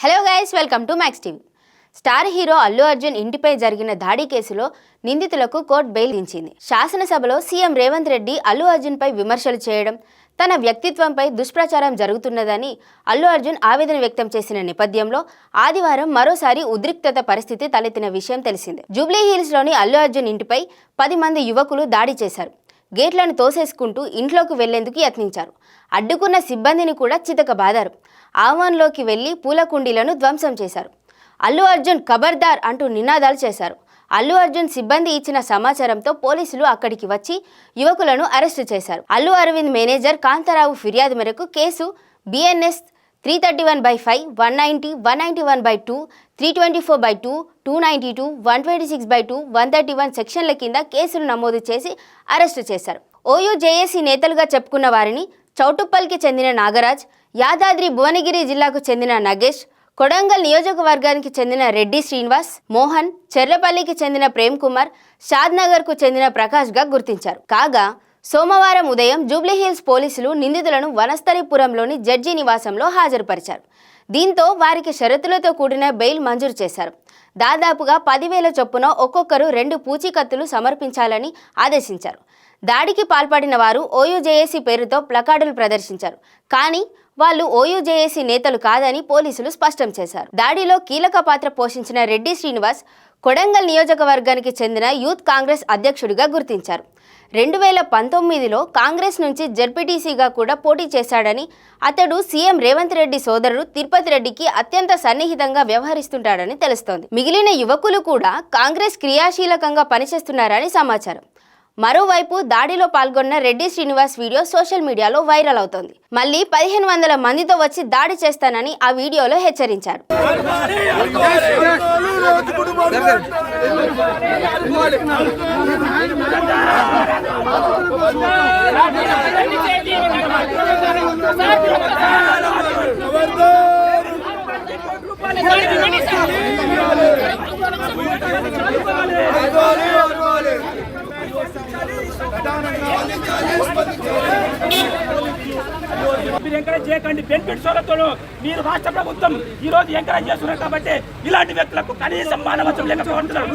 Hello guys welcome to Max TV star hero Allu Arjun ఇంటిపై జరిగిన దాడి కేసులో నిందితులకు కోర్టు బెయిల్ ఇచ్చింది శాసనసభలో సీఎం రేవంత్ రెడ్డి అల్లు అర్జున్పై విమర్శలు చేయడం తన వ్యక్తిత్వంపై దుష్ప్రచారం జరుగుతున్నదని అల్లు అర్జున్ ఆవేదన వ్యక్తం చేసిన నేపథ్యంలో ఆదివారం మరోసారి ఉద్రిక్తత పరిస్థితి తలెత్తిన విషయం తెలిసిందే. జూబ్లీ హిల్స్లోని అల్లు అర్జున్ ఇంటిపై పది మంది యువకులు దాడి చేశారు. గేట్లను తోసేసుకుంటూ ఇంట్లోకి వెళ్ళేందుకు యత్నించారు. అడ్డుకున్న సిబ్బందిని కూడా చితకబాదారు. ఆహ్వాన్లోకి వెళ్ళి పూల కుండీలను ధ్వంసం చేశారు. అల్లు అర్జున్ ఖబర్దార్ అంటూ నినాదాలు చేశారు. అల్లు అర్జున్ సిబ్బంది ఇచ్చిన సమాచారంతో పోలీసులు అక్కడికి వచ్చి యువకులను అరెస్టు చేశారు. అల్లు అరవింద్ మేనేజర్ కాంతారావు ఫిర్యాదు మేరకు case BNS three thirty one by five one ninety one ninety one by two three twenty four by two two ninety two one twenty six by two one thirty one సెక్షన్ల కింద కేసులు నమోదు చేసి arrest చేశారు. OU JAC నేతలుగా చెప్పుకున్న వారిని చౌటుప్పల్కి చెందిన నాగరాజ్ యాదాద్రి భువనగిరి జిల్లాకు చెందిన నగేష్ కొడంగల్ నియోజకవర్గానికి చెందిన రెడ్డి శ్రీనివాస్ మోహన్ చెర్లపల్లికి చెందిన ప్రేమ్ కుమార్ షాద్నగర్కు చెందిన ప్రకాష్గా గుర్తించారు. కాగా సోమవారం ఉదయం జూబ్లీహిల్స్ పోలీసులు నిందితులను వనస్థలిపురంలోని జడ్జి నివాసంలో హాజరుపరిచారు. దీంతో వారికి షరతులతో కూడిన బెయిల్ మంజూరు చేశారు. దాదాపుగా పదివేల చొప్పున ఒక్కొక్కరు రెండు పూచీకత్తులు సమర్పించాలని ఆదేశించారు. దాడికి పాల్పడిన వారు ఓయూజేఏసీ పేరుతో ప్లకార్డులు ప్రదర్శించారు. కానీ వాళ్ళు ఓయూజేఏసీ నేతలు కాదని పోలీసులు స్పష్టం చేశారు. దాడిలో కీలక పాత్ర పోషించిన రెడ్డి శ్రీనివాస్ కొడంగల్ నియోజకవర్గానికి చెందిన యూత్ కాంగ్రెస్ అధ్యక్షుడిగా గుర్తించారు. రెండు వేల పంతొమ్మిదిలో కాంగ్రెస్ నుంచి జడ్పీటీసీగా కూడా పోటీ చేశాడని అతడు సీఎం రేవంత్ రెడ్డి సోదరుడు తిరుపతి రెడ్డికి అత్యంత సన్నిహితంగా వ్యవహరిస్తుంటాడని తెలుస్తోంది. మిగిలిన యువకులు కూడా కాంగ్రెస్ క్రియాశీలకంగా పనిచేస్తున్నారని సమాచారం. మరోవైపు దాడిలో పాల్గొన్న రెడ్డి శ్రీనివాస్ వీడియో సోషల్ మీడియాలో వైరల్ అవుతోంది. మళ్ళీ పదిహేను వందల మందితో వచ్చి దాడి చేస్తానని ఆ వీడియోలో హెచ్చరించారు. మీరు ఎంకరేజ్ చేయకండి. బెనిఫిట్స్ వాళ్ళతో మీరు రాష్ట్ర ప్రభుత్వం ఈ రోజు ఎంకరేజ్ చేస్తున్నారు కాబట్టి ఇలాంటి వ్యక్తులకు కనీసం మానవత్వం లేకపోతున్నారు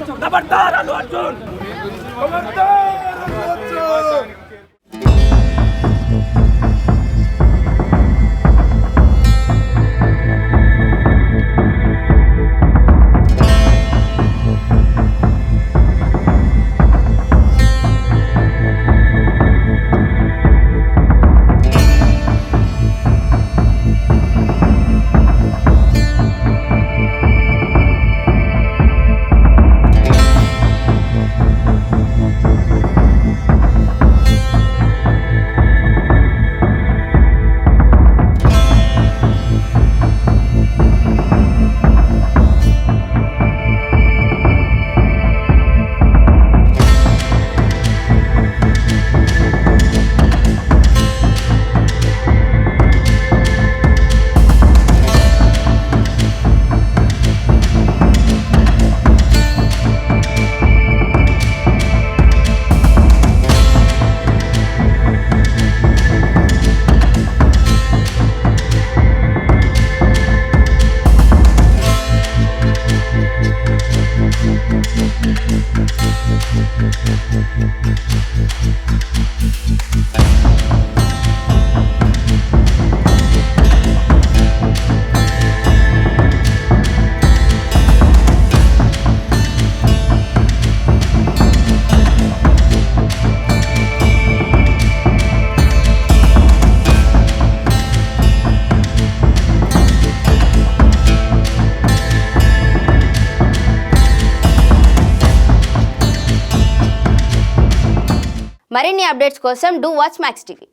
మరిన్ని అప్డేట్స్ కోసం డూ వాచ్ మ్యాక్స్ టీవీ.